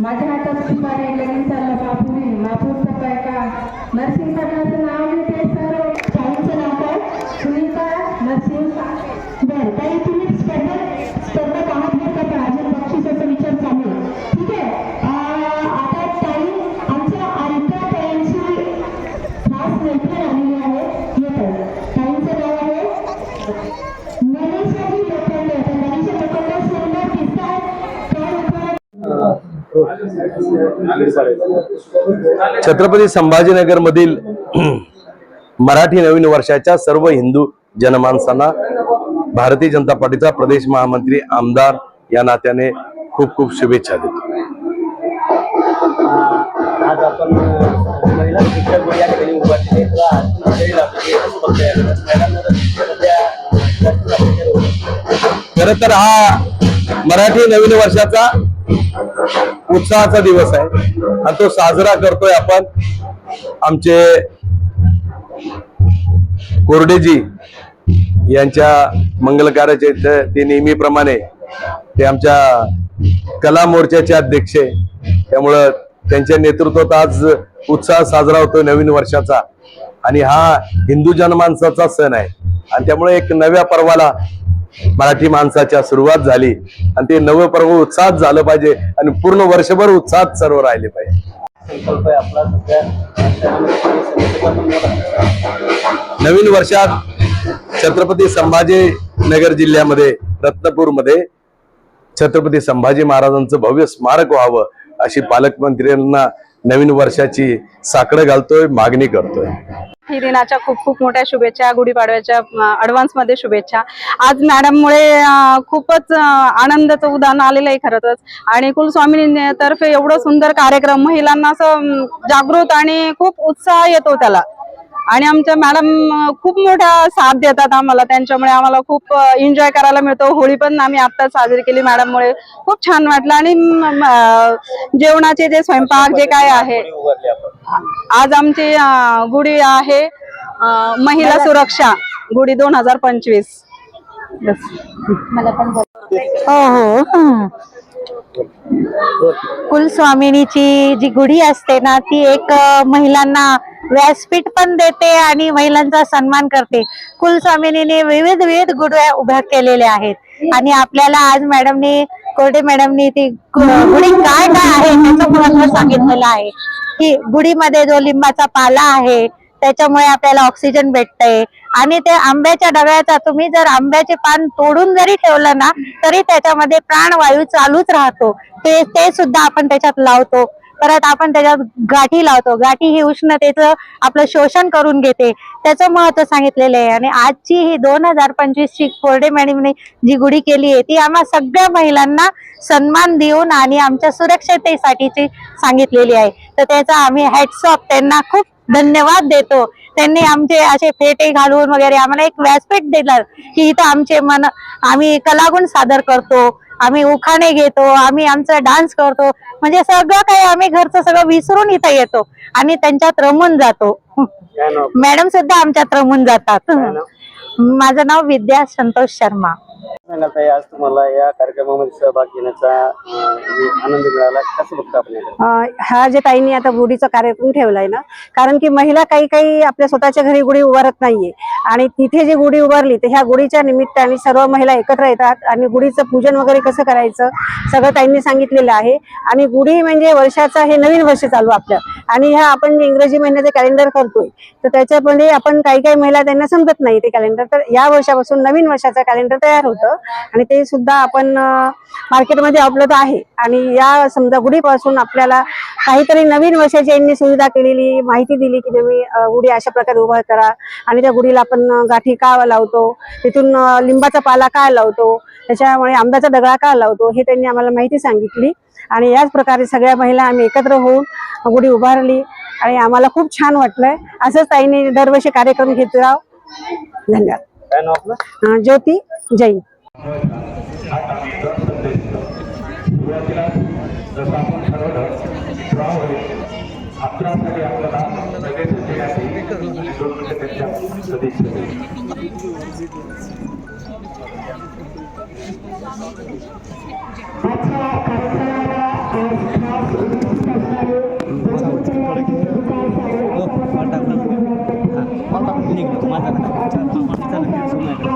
माझ्या हातात सुपारी लगीन चालला चाललं बापुरी काय का? नरसिंह कर्णाचं नाव घेते सर ताईंचं नाव काय? सुनीता नरसिंह. बरं ताई तुम्ही छत्रपती संभाजीनगर मधील मराठी नवीन वर्षाच्या सर्व हिंदू जनमानसांना भारतीय जनता पार्टीचा प्रदेश महामंत्री आमदार या नात्याने खूप खूप शुभेच्छा देतो. आज आपण महिला शिक्षक या ठिकाणी उभारलेली. खर तर हा मराठी नवीन वर्षाचा उत्साहाचा दिवस आहे. आणि तो साजरा करतोय आपण आमचे कोरडेजी यांच्या मंगल कार्याचे ते नेहमीप्रमाणे ते आमच्या कला मोर्चाचे अध्यक्ष आहे. त्यामुळं त्यांच्या नेतृत्वात आज उत्साह साजरा होतोय नवीन वर्षाचा. आणि हा हिंदू जनमानसाचा सण आहे. आणि त्यामुळे एक नव्या पर्वाला मराठी माणसाच्या सुरुवात झाली आणि ते नवं पर्व उत्साहात झालं पाहिजे आणि पूर्ण वर्षभर उत्साहात सर्व राहिले पाहिजे. नवीन वर्षात छत्रपती संभाजी नगर जिल्ह्यामध्ये रत्नपूरमध्ये छत्रपती संभाजी महाराजांचं भव्य स्मारक व्हावं अशी पालकमंत्र्यांना नवीन वर्षाची साकडं घालतोय मागणी करतोय. ही दिनाच्या खूप खूप मोठ्या शुभेच्छा गुढीपाडव्याच्या ऍडव्हान्समध्ये शुभेच्छा. आज मॅडममुळे खूपच आनंदाचं उदाहरण आलेलं आहे खरंच आणि कुलस्वामिनी तर्फे एवढं सुंदर कार्यक्रम महिलांना असं जागृत आणि खूप उत्साह येतो त्याला. आणि आमच्या मॅडम खूप मोठा साथ देतात आम्हाला. त्यांच्यामुळे आम्हाला खूप एन्जॉय करायला मिळतो. होळी पण आम्ही आता साजरी केली मॅडममुळे. खूप छान वाटलं. आणि जेवणाचे जे स्वयंपाक जे काय आहे आज आमची गुढी आहे महिला सुरक्षा गुढी दोन हजार पंचवीस. हो हो. कुलस्वामिनीची जी गुढी असते ना ती एक महिलांना व्यासपीठ पण देते आणि महिलांचा सन्मान करते. कुलस्वामिनीने विविध विविध गुडव्या उभ्या केलेल्या आहेत. आणि आपल्याला आज मॅडमनी कोर्टे मॅडमनी ती गुढी काय काय आहे त्याचं महत्त्व सांगितलेलं आहे. की गुढीमध्ये जो लिंबाचा पाला आहे त्याच्यामुळे आपल्याला ऑक्सिजन भेटतंय. आणि ते आंब्याच्या डब्याचा तुम्ही जर आंब्याचे पान तोडून जरी ठेवलं ना तरी त्याच्यामध्ये प्राणवायू चालूच राहतो. ते ते सुद्धा आपण त्याच्यात लावतो. परत आपण त्याच्यात गाठी लावतो. गाठी ही उष्णतेचं आपलं शोषण करून घेते. त्याचं महत्त्व सांगितलेलं आहे. आणि आजची ही दोन हजार पंचवीस ची कोरडे मॅडमने जी गुढी केली आहे ती आम्हा सगळ्या महिलांना सन्मान देऊन आणि आमच्या सुरक्षतेसाठीची सांगितलेली आहे. तर त्याचा आम्ही हॅट्सऑफ त्यांना खूप धन्यवाद देतो. त्यांनी आमचे असे फेटे घालून वगैरे आम्हाला एक व्यासपीठ दिलं की इथं आमचे मन आम्ही कलागुण सादर करतो आम्ही उखाणे घेतो आम्ही आमचा डान्स करतो. म्हणजे सगळं काही आम्ही घरचं सगळं विसरून इथं येतो आणि त्यांच्यात रमून जातो. मॅडम सुद्धा आमच्यात रमून जातात. माझं नाव विद्या संतोष शर्मा. सांगाल ताई आज तुम्हाला या कार्यक्रमामध्ये सहभाग घेण्याचा आनंद मिळाला कसं बघता आपण अं, हा जे ताईंनी आता गुढीचा कार्यक्रम ठेवलाय ना कारण की महिला काही काही आपल्या स्वतःच्या घरी गुढी उभारत नाहीये. आणि तिथे जी गुढी उभारली तर ह्या गुढीच्या निमित्ताने सर्व महिला एकत्र येतात आणि गुढीचं पूजन वगैरे कसं करायचं सगळं ताईंनी सांगितलेलं आहे. आणि गुढी म्हणजे वर्षाचा हे नवीन वर्ष चालू आपलं. आणि ह्या आपण जे इंग्रजी महिन्याचे कॅलेंडर करतोय तर त्याच्यामध्ये आपण काही काही महिला त्यांना समजत नाही ते कॅलेंडर. तर या वर्षापासून नवीन वर्षाचं कॅलेंडर तयार होतं. आणि ते सुद्धा आपण मार्केटमध्ये उपलब्ध आहे. आणि या समजा गुढीपासून आपल्याला काहीतरी नवीन वर्षाची यांनी सुविधा केलेली माहिती दिली की तुम्ही अं, गुढी अशा प्रकारे उभा करा. आणि त्या गुढीला आपण गाठी का लावतो? तिथून लिंबाचा पाला का लावतो? त्याच्यामुळे आंब्याचा दगडा का लावतो? हे त्यांनी आम्हाला माहिती सांगितली. आणि याच प्रकारे सगळ्या महिला आम्ही एकत्र होऊन गुढी उभारली. आणि आम्हाला खूप छान वाटलंय. असंच ताईने दरवर्षी कार्यक्रम घेत राहा धन्यवाद आगामी दर संदेश सुरुवातीला जसं आपण ठरवलं ड्रॉ होईल अकरा साठी आपल्याला लगेच देण्यासाठी दोन मिनिटं त्यांच्या सदिच्छा पांडा पांडा निघलो माझा चार पाच चालू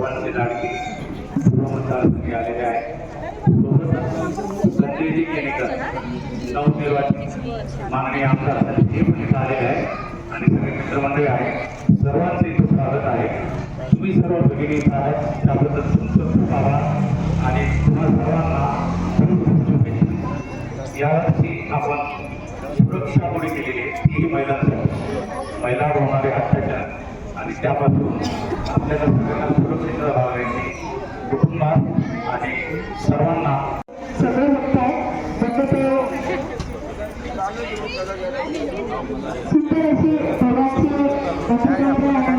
सावे सर्वांचे लाडके पूर्व मतदारसंघी आलेले आहे सोबतच संजयजी केणेकर नवनिर्वाचित माननीय आमदार हे पण इथं आलेले आहे आणि सगळे मित्रमंडळी आहे सर्वांचे इथं स्वागत आहे। तुम्ही सर्व भगिनी इथं आहात त्याबद्दल तुमचं खूप आभार आणि तुम्हा सर्वांना खूप खूप शुभेच्छा। यावर्षी आपण सुरक्षा गुढी केलेली आहे तीही महिलांसाठी महिला होणारे हत्या आणि त्यापासून आपल्याला सगळ्यांना सुरक्षित राहावे कुटुंबात आणि सर्वांना. सगळे बघताय म्हणजे ते सुंदर अशी भोगाची